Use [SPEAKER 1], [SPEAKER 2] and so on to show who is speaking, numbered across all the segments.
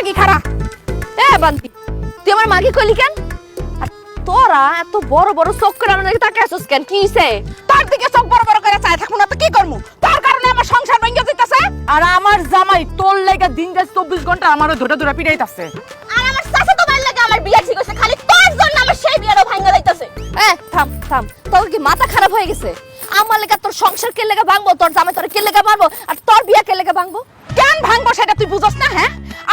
[SPEAKER 1] মাগি খারা। এ বান্তি তুই আমার মাগি কইলি কেন? আর তোরা এত বড় বড় চোখ করে আমার দিকে তাকায় আছিস কেন? কি হইছে?
[SPEAKER 2] তার দিকে চোখ বড় বড় করে চাই থাকব না তো কি করব তার কারণে আমার সংসার ভেঙে যেতেছে
[SPEAKER 3] আর আমার জামাই তোর লেগে দিন যাচ্ছে চব্বিশ ঘণ্টা আমারও ধরে ধরে পিটাইতাছে।
[SPEAKER 1] আর আমার চাচা তো ভাই লাগে আমার বিয়া ঠিক হইছে খালি তোর জন্য আমার সেই বিয়াটা ভাঙা যাইতাছে। এ থাম থাম তোর কি মাথা খারাপ হয়ে গেছে? আমার লেগে তোর সংসার কে লেগে ভাঙবো? তোর জামাই তোর কে লেগে মারবো আর তোর বিয়া কে লেগে ভাঙবো?
[SPEAKER 2] কেন ভাঙবো সেটা তুই বুঝস না হ্যাঁ?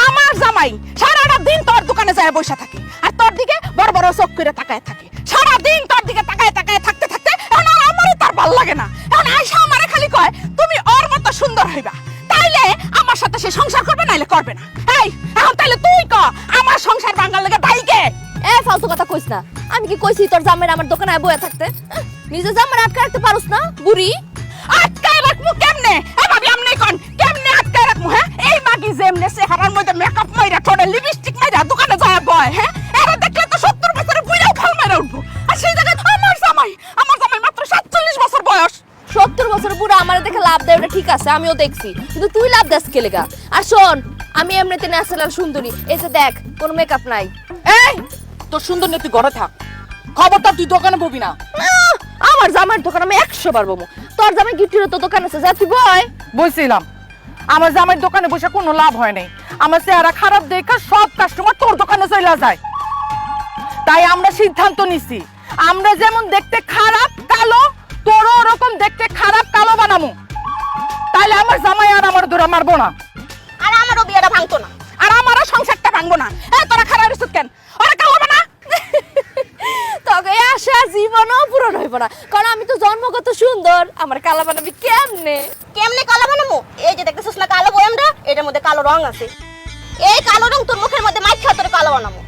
[SPEAKER 2] আমার জামাই সারাটা দিন তোর দোকানে যায় বসে থাকে আর তোর দিকে বড় বড় চোখ করে তাকায় থাকে। সারা দিন তোর দিকে তাকায় তাকায় থাকতে থাকতে এখন আর আমারই তার ভালো লাগে না। এখন আয়সা আমারে খালি কয় তুমি ওর মতো সুন্দর হইবা। তাইলে আমার সাথে সে সংসার করবে নাইলে করবে না। এই এখন তাইলে তুই ক আমার সংসার ভাঙার লেগে দায়ী কে?
[SPEAKER 1] এ ফালতু কথা কইস না। আমি কি কইছি তোর জামাই আমার দোকানে বয়ে থাকতে? নিজে জামাই আটকে রাখতে পারুস না বুড়ি।
[SPEAKER 2] আটকায় রাখব কেমনে? এ ভাবি আমনে কোন? কেমনে আটকায় রাখব হ্যাঁ? এই মাগি যেমনে চেহারার মধ্যে মেকআপ মাইরা ঠোঁটে লিপস্টিক মাইরা দোকানে যায় বয় হ্যাঁ? এরা দেখলে তো সত্তর বছরের বুড়াও ফাল মাইরা উঠবো। আর সেই জায়গায় আমার জামাই আমার জামাই মাত্র সাতচল্লিশ বছর বয়স।
[SPEAKER 1] সত্তর বছর বুড়া আমার দেখে লাভ দেয় ওটা ঠিক আছে আমিও দেখছি। কিন্তু তুই লাভ দাস কে লেগা? আর শোন আমি এমনিতে ন্যাচারাল সুন্দরী। এই যে দেখ কোনো মেকআপ নাই।
[SPEAKER 3] এই তোর সুন্দর নেই তুই ঘরে থাক। খবরটা তুই দোকানে ববি না।
[SPEAKER 1] আমার জামাইয়ের দোকান আমি একশো বার বমু তোর জামাই গিফটের তো দোকান আছে যা তুই বয়
[SPEAKER 3] বলছিলাম আমার জামাইয়ের দোকানে বসে কোনো লাভ হয় নাই। আমার চেহারা খারাপ দেখা সব কাস্টমার তোর দোকানে চলে যায়। তাই আমরা সিদ্ধান্ত নিছি আমরা যেমন দেখতে খারাপ কালো তোরও ওরকম দেখতে খারাপ কালো বানামু। তাইলে আমার জামাই আর আমার ধরে মারবো না।
[SPEAKER 2] আর আমারও বিয়েটা ভাঙতো না। আর আমারও সংসারটা ভাঙবো না এ তোরা খারাপ রিসুত কেন ওরা কালাবে না
[SPEAKER 1] তোকে এই আশা জীবনও পূরণ হইব না কারণ আমি তো জন্মগত সুন্দর আমার কালা বানাবি কেমনে
[SPEAKER 4] কেমনে কালো বানাবো এই যে দেখতেছিস না কালো বয়ামটা এটার মধ্যে কালো রং আছে এই কালো রং তোর মুখের মধ্যে মাইখা তোর কালো বানাবো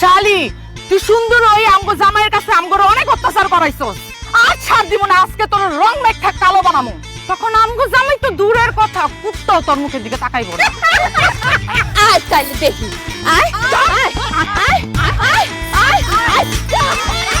[SPEAKER 3] শালি তুই সুন্দর ওই আমগো জামাইয়ের কাছে আমগোর অনেক অত্যাচার করাইছস আর ছাড় দিব না আজকে তোর রং মেঘা কালো বানামু তখন আমগো জামাই তো দূরের কথা কুত্তাও তোর মুখের দিকে তাকাইবো না
[SPEAKER 1] আয় তাইলে দেখি আয় আয় আয় আয় আয় আয়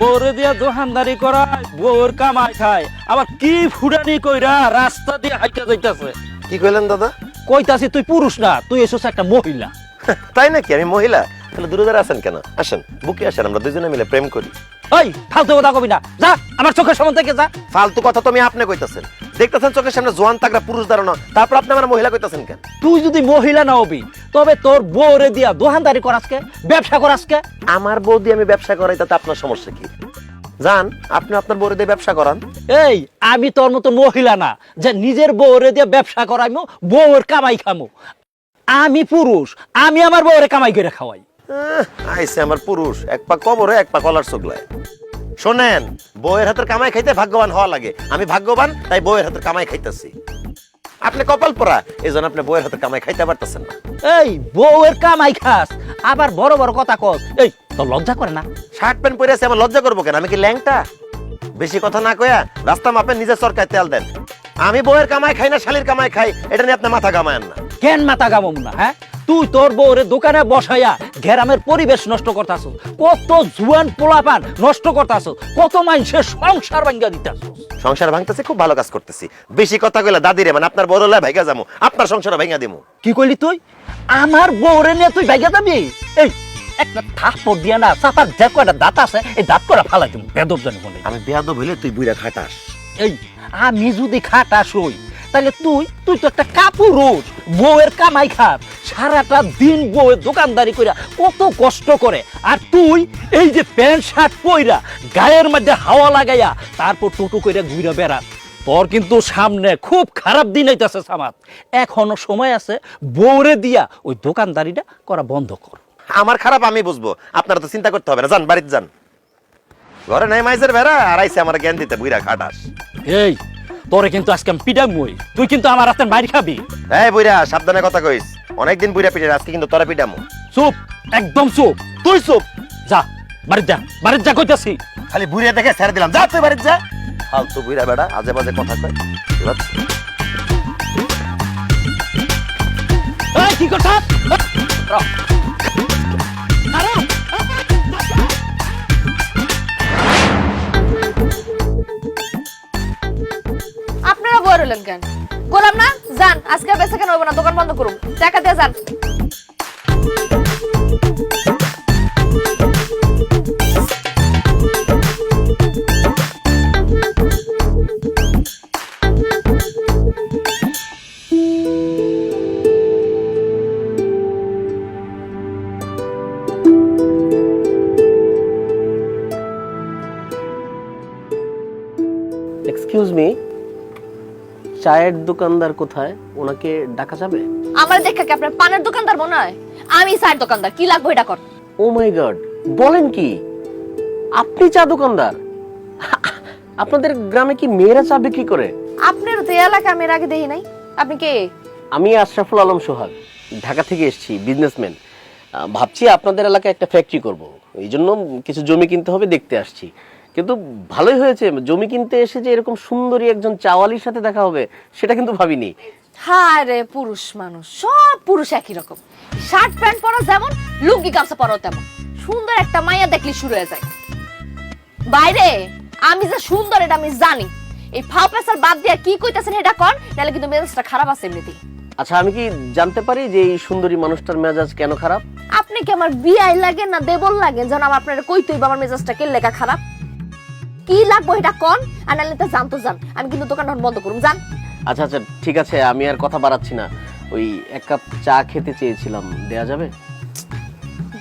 [SPEAKER 5] বউরে দিয়া দোকানদারি করায় বউর কামাই খায়। আবার কি ফুডানি কইরা রাস্তা দিয়ে হাইটা যাইতাছে?
[SPEAKER 6] কি কইলেন দাদা?
[SPEAKER 5] কইতাছি তুই পুরুষ না তুই একটা মহিলা।
[SPEAKER 6] তাই নাকি? আমি মহিলা? তাহলে দূরে দূরে আছেন কেন? আসেন বুকে আসেন আমরা দুজনে মিলে প্রেম করি।
[SPEAKER 5] ওই ফালতু কথা কবি না। যা আমার চোখের সামনে থেকে যা।
[SPEAKER 6] ফালতু কথা তো আমি আপনি কইতাছেন। দেখতেছেন চোখের সামনে জোয়ান তাগরা পুরুষ দাঁড়ানো তারপর আপনি আমার মহিলা কইতাছেন কেন?
[SPEAKER 5] তুই যদি মহিলা না হবি তবে তোর বউরে দিয়া দোকানদারি করাসকে ব্যবসা করাসকে।
[SPEAKER 6] আমার বউ দিয়ে আমি ব্যবসা করাই তাতে আপনার সমস্যা কি? জান আপনি আপনার বউরে দিয়ে ব্যবসা করান।
[SPEAKER 5] এই আমি তোর মতো মহিলা না যে নিজের বউরে দিয়ে ব্যবসা করাইমু বউর কামাই খামু। আমি পুরুষ আমি আমার বউরে কামাই করে খাওয়াই।
[SPEAKER 6] আইছে আমার পুরুষ এক পা কবরে এক পা কলার চোগলায় শোনেন বউয়ের হাতের কামাই খাইতে ভাগ্যবান হওয়া লাগে। আমি ভাগ্যবান তাই বউয়ের হাতের কামাই খাইতেছি। আপনি কপাল পরা এই জন্য আপনি বউয়ের হাতের কামাই খাইতে পারতেছেন না।
[SPEAKER 5] এই বউয়ের কামাই খাস আবার বড় বড় কথা কস। এই তোর লজ্জা করে না?
[SPEAKER 6] শার্ট প্যান্ট পরে আছে আমার লজ্জা করব কেন? আমি কি ল্যাংটা? বেশি কথা না কয়া রাস্তা মাপে নিজের সরকার তেল দেন। আমি বউয়ের কামাই খাই না শালির কামাই খাই এটা নিয়ে আপনি মাথা কামায়েন না।
[SPEAKER 5] কেন মাথা গামম না হ্যাঁ? তুই তোর বউরে দোকানে বসাইয়া গ্রামের পরিবেশ নষ্ট করতাছ। কত জুয়ান পোলাপান নষ্ট করতাছ। কত মানুষের সংসার ভাঙ্গা দিতাছ।
[SPEAKER 6] সংসার ভাঙতেছে খুব ভালো কাজ করতেছি। বেশি কথা কইলা দাদি রে মানে আপনার বড় লাই ভাইগা যাব আপনার সংসার ভাঙা দিমু।
[SPEAKER 5] কি কইলি তুই? আমার বউরে নিয়ে তুই ভাইগা যাবি? এই একটা থাপ্পড় দিয়া না চাপার যে কয়টা দাঁত আছে এই দাঁত করে ফালাই দিব বেদব জানি বলে।
[SPEAKER 6] আমি বেয়াদব হইলে তুই বুইরা খাটাস।
[SPEAKER 5] এই আমি যদি খাটাস হই তাহলে তুই তুই তো একটা কাপুরুষ বউয়ের কামাই খাস সারাটা দিন বউয়ের দোকানদারি কইরা কত কষ্ট করে। আর তুই এই যে প্যান্ট শার্ট পইরা গায়ের মধ্যে হাওয়া লাগাইয়া তারপর টোটো কইরা ঘুরে বেড়াস তোর কিন্তু সামনে খুব খারাপ দিন আইতাছে সামাত এখনও সময় আছে বউরে দিয়া ওই দোকানদারিটা করা বন্ধ কর।
[SPEAKER 6] আমার খারাপ আমি বুঝব। আপনারা তো চিন্তা করতে হবে না। যান বাড়িতে যান। ঘরে নাই মাইজের বেড়া আর আইসে আমার জ্ঞান দিতে বুইরা খাটাস।
[SPEAKER 5] এই তোরে কিন্তু আজকে আমি পিডামই তুই কিন্তু আমার হাতে মারি খাবি।
[SPEAKER 6] এই বুইরা সাবধানে কথা কইস। অনেকদিন বুইরা পিটে আজকে কিন্তু তোরা পিটামু
[SPEAKER 5] চুপ একদম চুপ।
[SPEAKER 6] তুই চুপ।
[SPEAKER 5] যা বাড়িতে যা বাড়িতে যা কইতাছি।
[SPEAKER 6] খালি বুড়িয়া দেখে ছেড়ে দিলাম। যা তুই বাড়িতে যা। ফালতু বুড়া বেড়া আজে বাজে কথা কয়।
[SPEAKER 5] এই কি কথা?
[SPEAKER 1] রইলেন কেন? গোলাম না? যান, আজকে বেসে কেন হবে না, দোকান বন্ধ করুন। টাকা দিয়ে যান।
[SPEAKER 7] চায়ের দোকানদার কোথায়? ওনাকে ডাকা যাবে?
[SPEAKER 1] আমার দেখা কি আপনার পানের দোকানদার মনে হয়? আমি চায়ের দোকানদার কি লাগবে এটা কর।
[SPEAKER 7] ও মাই গড বলেন কি? আপনি চা দোকানদার? আপনাদের গ্রামে কি মেয়েরা চা বিক্রি করে?
[SPEAKER 1] আপনার তো এলাকা আমি এর আগে দেখি নাই। আপনি কে?
[SPEAKER 7] আমি আশরাফুল আলম সোহাগ ঢাকা থেকে এসেছি বিজনেসম্যান ভাবছি আপনাদের এলাকায় একটা ফ্যাক্টরি করব। এই জন্য কিছু জমি কিনতে হবে দেখতে আসছি। কিন্তু ভালোই হয়েছে। জমি কিনতে এসে যে এরকম সুন্দরী একজন চাওয়ালির সাথে দেখা হবে সেটা কিন্তু ভাবিনি।
[SPEAKER 1] হায় রে পুরুষ মানুষ সব পুরুষ একই রকম। শার্ট প্যান্ট পরো যেমন লুঙ্গি গামছা পরো তেমন। সুন্দর একটা মাইয়া দেখলি শুরু হয়ে যায়। বাইরে আমি যে সুন্দর এটা আমি জানি। এই ফাও পেসার বাদ দিয়ে কি কইতাছেন এটা কর নাহলে কিন্তু মেজাজটা খারাপ আছে এমনিতেই।
[SPEAKER 7] আচ্ছা আমি কি জানতে পারি যে এই সুন্দরী মানুষটার মেজাজ কেন খারাপ?
[SPEAKER 1] আপনি কি আমার বিয়াই লাগে না দেবল লাগে? যেন আমার আপনার কইতেই আমার মেজাজটা কে লেখা খারাপ? কি লাগবো এটা কন? আর নাহলে তো জানতো জান আমি কিন্তু দোকানটা বন্ধ করুম জান
[SPEAKER 7] আচ্ছা আচ্ছা ঠিক আছে আমি আর কথা বাড়াচ্ছি না। ওই এক কাপ চা খেতে চেয়েছিলাম দেয়া যাবে?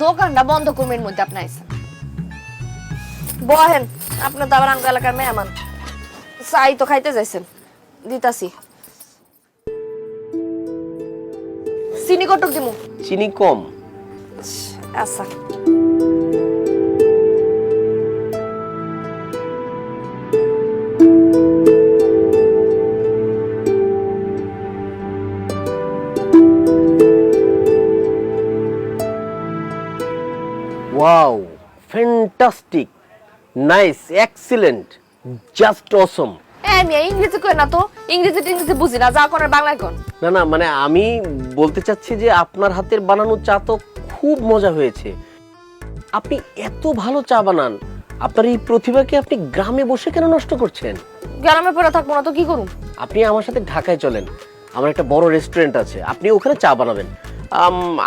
[SPEAKER 1] দোকানটা বন্ধ করবেন মধ্যে আপনি আইসেন। বহেন আপনার তো আবার আঙ্গ এলাকার মেহমান। চাই তো খাইতে যাইছেন দিতাছি। চিনি কটক দিমু?
[SPEAKER 7] চিনি কম।
[SPEAKER 1] আচ্ছা।
[SPEAKER 7] Fantastic nice excellent just awesome.
[SPEAKER 1] আমি ইংরেজি কই না তো? ইংরেজি টিংরেজি বুঝি না যা করে বাংলায় কোন
[SPEAKER 7] না না মানে আমি বলতে চাচ্ছি যে আপনার হাতের বানানো চা তো খুব মজা হয়েছে। আপনি এত ভালো চা বানান আপনার এই প্রতিভাকে আপনি গ্রামে বসে কেন নষ্ট করছেন?
[SPEAKER 1] গ্রামে পড়ে থাকব না তো কি করুম?
[SPEAKER 7] আপনি আমার সাথে ঢাকায় চলেন আমার একটা বড় রেস্টুরেন্ট আছে আপনি ওখানে চা বানাবেন।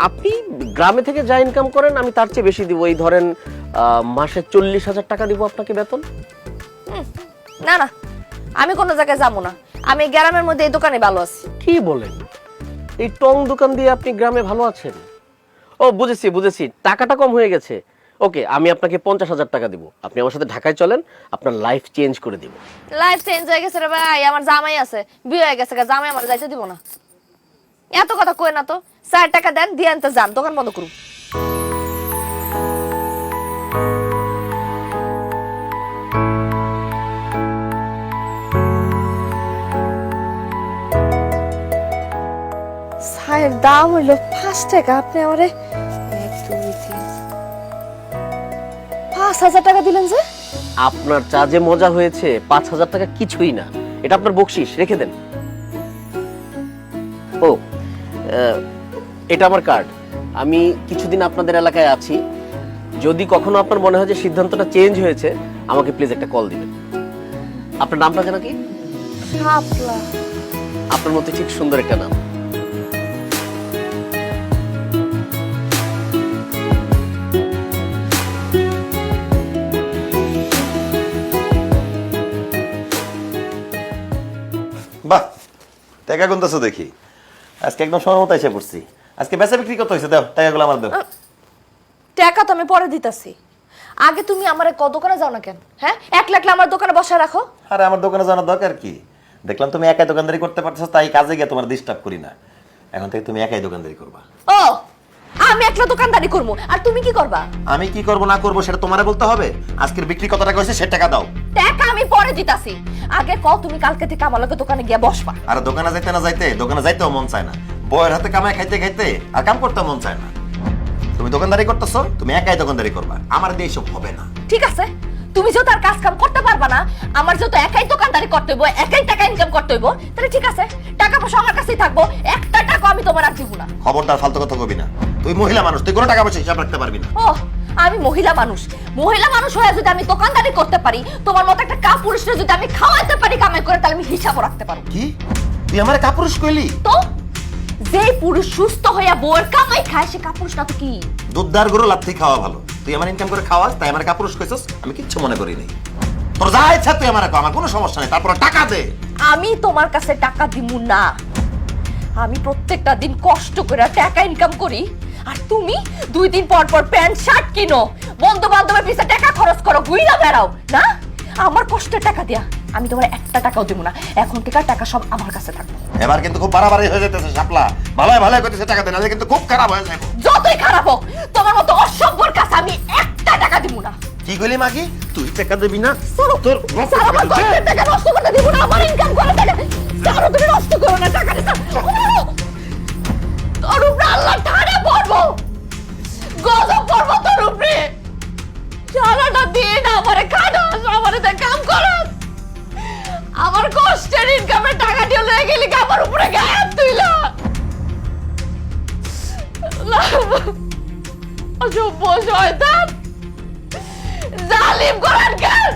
[SPEAKER 7] আপনি গ্রামে থেকে যা ইনকাম করেন আমি তার চেয়ে বেশি দিব। এই ধরেন মাসে চল্লিশ হাজার টাকা দিব আপনাকে বেতন?
[SPEAKER 1] না না আমি কোনো জায়গায় যাব না। আমি গ্রামের মধ্যে এই দোকানে ভালো আছি।
[SPEAKER 7] কি বলেন? এই টং দোকান দিয়ে আপনি গ্রামে ভালো আছেন? ও বুঝেছি বুঝেছি। টাকাটা কম হয়ে গেছে। ওকে আমি আপনাকে পঞ্চাশ হাজার টাকা দিব। আপনি আমার সাথে ঢাকায় চলেন আপনার লাইফ চেঞ্জ করে দিব।
[SPEAKER 1] লাইফ চেঞ্জ হয়ে গেছে রে ভাই আমার জামাই আছে। বিয়ে হয়ে গেছে জামাই আমার যাইতে দিব না। এত কথা কই না তো? চার টাকা দেন দিয়ে আনতে যান দোকান বন্ধ করুন। দাম হইল পাঁচ টাকা আপনি আমারে এক দুই তিন পাঁচ হাজার টাকা দিলেন যে?
[SPEAKER 7] আপনার চা যে মজা হয়েছে পাঁচ হাজার টাকা কিছুই না। এটা আপনার বকশিস রেখে দেন। ও এটা আমার কার্ড। আমি কিছুদিন আপনাদের এলাকায় আছি। যদি কখনো আপনার মনে হয় যে সিদ্ধান্তটা চেঞ্জ হয়েছে আমাকে প্লিজ একটা কল দিবেন। আপনার নামটা যেন কি? আপনার মতো ঠিক সুন্দর একটা নাম।
[SPEAKER 6] টাকা গুনতেছো দেখি। আজকে একদম সময় মতো এসে পড়ছি। আজকে বেচা বিক্রি কত হয়েছে? দাও টাকাগুলো আমার দাও।
[SPEAKER 1] টাকা তো আমি পরে দিতাছি। আগে তুমি আমার ক দোকানে যাও না কেন? হ্যাঁ? এক লাখ আমার দোকানে বসায় রাখো।
[SPEAKER 6] আরে আমার দোকানে জানার দরকার কি? দেখলাম তুমি একাই দোকানদারি করতে পারছ তাই কাজে গিয়ে তোমার ডিস্টার্ব করি না। এখন থেকে তুমি একাই দোকানদারি করবা।
[SPEAKER 1] ও আমি একলা দোকানদারি করব। আর তুমি কি করবা?
[SPEAKER 6] আমি কি করব না করব সেটা তোমারে বলতে হবে? আজকের বিক্রি কত টাকা হয়েছে সে টাকা দাও।
[SPEAKER 1] টাকা আমি পরে দিতাছি। আগে কও তুমি কালকে থেকে আমার লগে দোকানে গিয়া বসবা।
[SPEAKER 6] আর দোকানে যাইতে না যাইতে দোকানে যাইতেও মন চায় না। বয়ের হাতে কামাই খাইতে খাইতে আর কাম করতে মন চায় না। তুমি দোকানদারি করতেছো তুমি একাই দোকানদারি করবা। আমার দিয়ে এসব হবে না।
[SPEAKER 1] ঠিক আছে তুমি যেহেতু আর কাজ কাম করতে পারবা না আমার যেহেতু একাই দোকানদারি করতে হইব একাই টাকা ইনকাম করতে হইব তাহলে ঠিক আছে টাকা পয়সা আমার কাছেই থাকব একটা টাকা আমি তোমার আর দিব না।
[SPEAKER 6] খবরদার ফালতু কথা কবি না। তুই মহিলা মানুষ তুই কোনো টাকা পয়সা হিসাব রাখতে পারবি না।
[SPEAKER 1] ও আমি মহিলা মানুষ। মহিলা মানুষ হয়ে যদি আমি দোকানদারি করতে পারি তোমার মতো একটা কাপুরুষরা যদি আমি খাওয়াতে পারি কামাই করে তাহলে আমি হিসাবও রাখতে পারব।
[SPEAKER 6] কি? তুই আমার কাপুরুষ কইলি?
[SPEAKER 1] তো যে পুরুষ সুস্থ হইয়া বউয়ের কামাই খায় সে কাপুরুষ না তো কি?
[SPEAKER 6] দুধদার গরু লাথি খাওয়া ভালো। তুই আমার ইনকাম করে খাওয়াস তাই আমার কাপুরুষ কইছস আমি কিচ্ছু মনে করি নাই। তোর যা ইচ্ছা তুই আমার আমার কোনো সমস্যা নেই তারপর টাকা দে।
[SPEAKER 1] আমি তোমার কাছে টাকা দিমু না। আমি প্রত্যেকটা দিন কষ্ট করে টাকা ইনকাম করি আর তুমি দুই দিন পর পর প্যান্ট শার্ট কিনো। বন্ধু বান্ধবের পিছে টাকা খরচ করো ঘুইরা বেড়াও না? আমার কষ্টের টাকা দিয়া আমি তোমার একটা টাকাও দেবো না। এখন থেকে টাকা সব আমার কাছে থাকবে।
[SPEAKER 6] এবার কিন্তু খুব বাড়াবাড়ি হয়ে যেতেছে শাপলা। ভালোই ভালোই করতেছে টাকা দে নাহলে কিন্তু খুব খারাপ হয়ে যাবে
[SPEAKER 1] যতই খারাপ হোক তোমার মতো অসভ্যর
[SPEAKER 6] কি কইলি মাগি? তুই টাকা দিবি না? তোর
[SPEAKER 1] আমার কষ্টের টাকা নষ্ট করতে দিব না আমার ইনকাম করে টাকা স্যার তুমি নষ্ট করো না টাকা তোর উপরে আল্লাহ ঠাড়া পড়ব। গজব পড়ব তোর উপরে সারাটা দিন আমারে খাটাস আমারে তে কাম করস আমার কষ্টের ইনকামের টাকা দিয়ে লয়ে গেলি কি আমার উপরে গায়েব তুইলা। অসভ্য শয়তান। জালিম কোরআনকার